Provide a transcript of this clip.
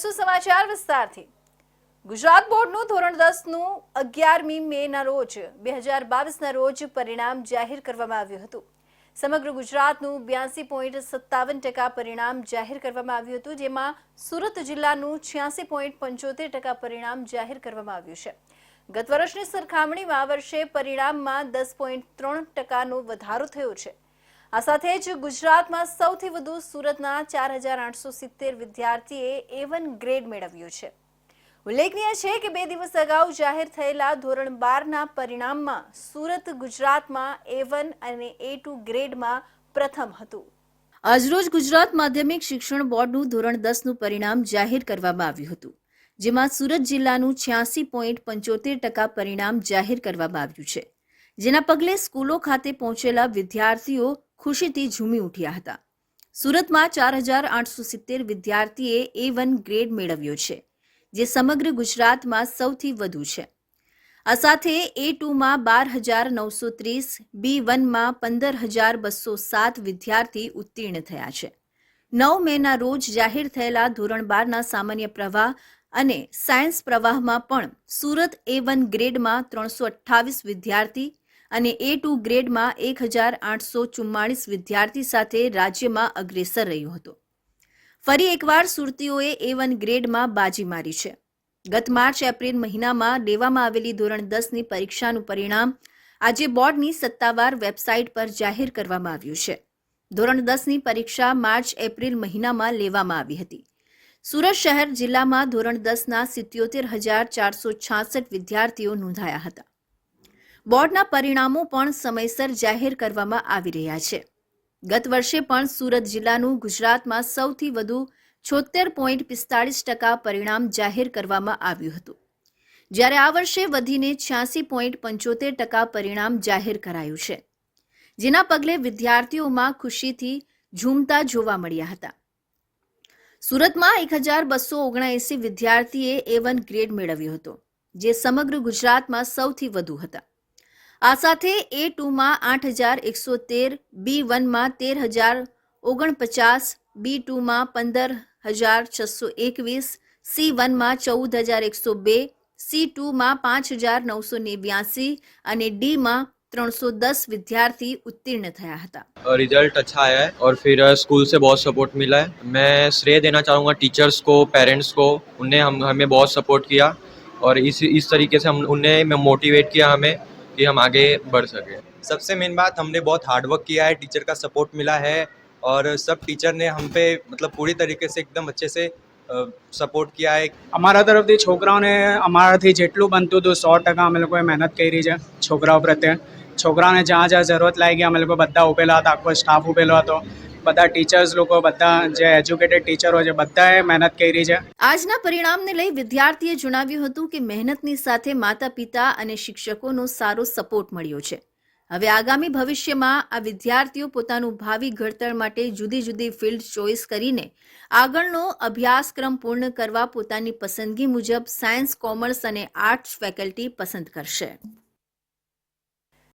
જોઈશું સમાચાર વિસ્તારથી? ગુજરાત બોર્ડનું ધોરણ દસનું અગિયારમી મેના રોજ, બે હજાર બાવીસના રોજ પરિણામ જાહેર કરવામાં આવ્યું હતું. સમગ્ર ગુજરાતનું બ્યાસી પોઈન્ટ સત્તાવન ટકા પરિણામ જાહેર કરવામાં આવ્યું હતું, જેમાં સુરત જિલ્લાનું છ્યાસી પોઈન્ટ પંચોતેર ટકા પરિણામ જાહેર કરવામાં આવ્યું છે. ગત વર્ષની સરખામણીમાં આ વર્ષે પરિણામમાં દસ પોઈન્ટ ત્રણ ટકાનો વધારો થયો છે. આ સાથે જ ગુજરાતમાં સૌથી વધુ સુરતના ચાર હજાર આઠસો સિત્તેર વિદ્યાર્થીએ એ વન ગ્રેડ મેળવ્યો છે. ઉલ્લેખનીય છે કે બે દિવસ અગાઉ જાહેર થયેલા ધોરણ બારના પરિણામમાં સુરત ગુજરાતમાં એ વન અને એ ટુ ગ્રેડમાં પ્રથમ હતું. આજરોજ ગુજરાત માધ્યમિક શિક્ષણ બોર્ડનું ધોરણ દસનું પરિણામ જાહેર કરવામાં આવ્યું હતું, જેમાં સુરત જિલ્લાનું છ્યાસી પોઈન્ટ પંચોતેર ટકા પરિણામ જાહેર કરવામાં આવ્યું છે. જેના પગલે સ્કૂલો ખાતે પહોંચેલા વિદ્યાર્થીઓ ખુશીથી ઝૂમી ઉઠ્યા હતા. સુરતમાં ચાર હજાર આઠસો સિત્તેર વિદ્યાર્થીએ એ વન ગ્રેડ મેળવ્યો છે, જે સમગ્ર ગુજરાતમાં સૌથી વધુ છે. આ સાથે એ ટુમાં બાર હજાર નવસો ત્રીસ બી વનમાં પંદર હજાર બસો સાત વિદ્યાર્થી ઉત્તીર્ણ થયા છે. નવ મેના રોજ જાહેર થયેલા ધોરણ બારના સામાન્ય પ્રવાહ અને સાયન્સ પ્રવાહમાં પણ સુરત એ વન ગ્રેડમાં ત્રણસો અઠ્ઠાવીસ વિદ્યાર્થી અને એ ટુ ગ્રેડમાં એક હજાર આઠસો ચુમ્માળીસ વિદ્યાર્થી સાથે રાજ્યમાં અગ્રેસર રહ્યો હતો. ફરી એકવાર સુરતીઓએ એ વન ગ્રેડમાં બાજી મારી છે. ગત માર્ચ, એપ્રિલ મહિનામાં લેવામાં આવેલી ધોરણ દસની પરીક્ષાનું પરિણામ આજે બોર્ડની સત્તાવાર વેબસાઇટ પર જાહેર કરવામાં આવ્યું છે. ધોરણ દસની પરીક્ષા માર્ચ, એપ્રિલ મહિનામાં લેવામાં આવી હતી. સુરત શહેર જિલ્લામાં ધોરણ દસના સિત્યોતેર હજાર ચારસો છાસઠ વિદ્યાર્થીઓ નોંધાયા હતા. બોર્ડના પરિણામો પણ સમયસર જાહેર કરવામાં આવી રહ્યા છે. ગત વર્ષે પણ સુરત જિલ્લાનું ગુજરાતમાં સૌથી વધુ છોતેર પોઈન્ટ પિસ્તાળીસ ટકા પરિણામ જાહેર કરવામાં આવ્યું હતું. જ્યારે આ વર્ષે વધીને છ્યાસી પોઈન્ટ પંચોતેર ટકા પરિણામ જાહેર કરાયું છે. જેના પગલે વિદ્યાર્થીઓમાં ખુશીથી ઝૂમતા જોવા મળ્યા હતા. સુરતમાં એક હજાર બસો ઓગણએંસી વિદ્યાર્થીએ એ વન ગ્રેડ મેળવ્યો હતો, જે સમગ્ર ગુજરાતમાં સૌથી વધુ હતા. આ સાથે એ ટુમાં આઠ હજાર એકસો તેર બી વનમાં તેર હજાર ઓગણપચાસ બી ટુમાં પંદર હજાર છસો એકવીસ સી વનમાં ચૌદ હજાર એકસો બે સી ટુમાં પાંચ હજાર નવસો નેવ્યાસી અને ડીમાં ત્રણસો દસ વિદ્યાર્થી ઉત્તીર્ણ થયા હતા रिजल्ट अच्छा आया है और फिर अ, स्कूल से बहुत सपोर्ट मिला है मैं श्रेय देना चाहूँगा टीचर्स को पेरेंट्स को उनने हम हमें बहुत सपोर्ट किया और इस इस तरीके से हम उनने मोटिवेट किया हमें कि हम आगे बढ़ सकें सबसे मेन बात हमने बहुत हार्ड वर्क किया है टीचर का सपोर्ट मिला है और सब टीचर ने हम पे मतलब पूरी तरीके से एकदम अच्छे से સપોર્ટ કિયા है અમારા તરફથી છોકરાઓને અમારાથી જેટલું બનતું હતું સો ટકા અમે લોકોએ મહેનત કરી છે છોકરાઓ પ્રત્યે છોકરાઓને જ્યાં જ્યાં જરૂરત લાગી અમે લોકો બધા ઉભેલા હતા આખો સ્ટાફ ઉભેલો હતો બધા ટીચર્સ લોકો, બધા જે એજ્યુકેટેડ ટીચરો છે, બધાએ મહેનત કરી છે. આજના પરિણામને લઈ વિદ્યાર્થીએ જણાવ્યું હતું કે મહેનતની સાથે માતા પિતા અને શિક્ષકોનો સારો સપોર્ટ મળ્યો છે. હવે આગામી ભવિષ્યમાં આ વિદ્યાર્થીઓ પોતાનું ભાવિ ઘડતર માટે જુદી જુદી ફિલ્ડ ચોઇસ કરીને આગળનો અભ્યાસક્રમ પૂર્ણ કરવા પોતાની પસંદગી મુજબ સાયન્સ કોમર્સ અને આર્ટ્સ ફેકલ્ટી પસંદ કરશે.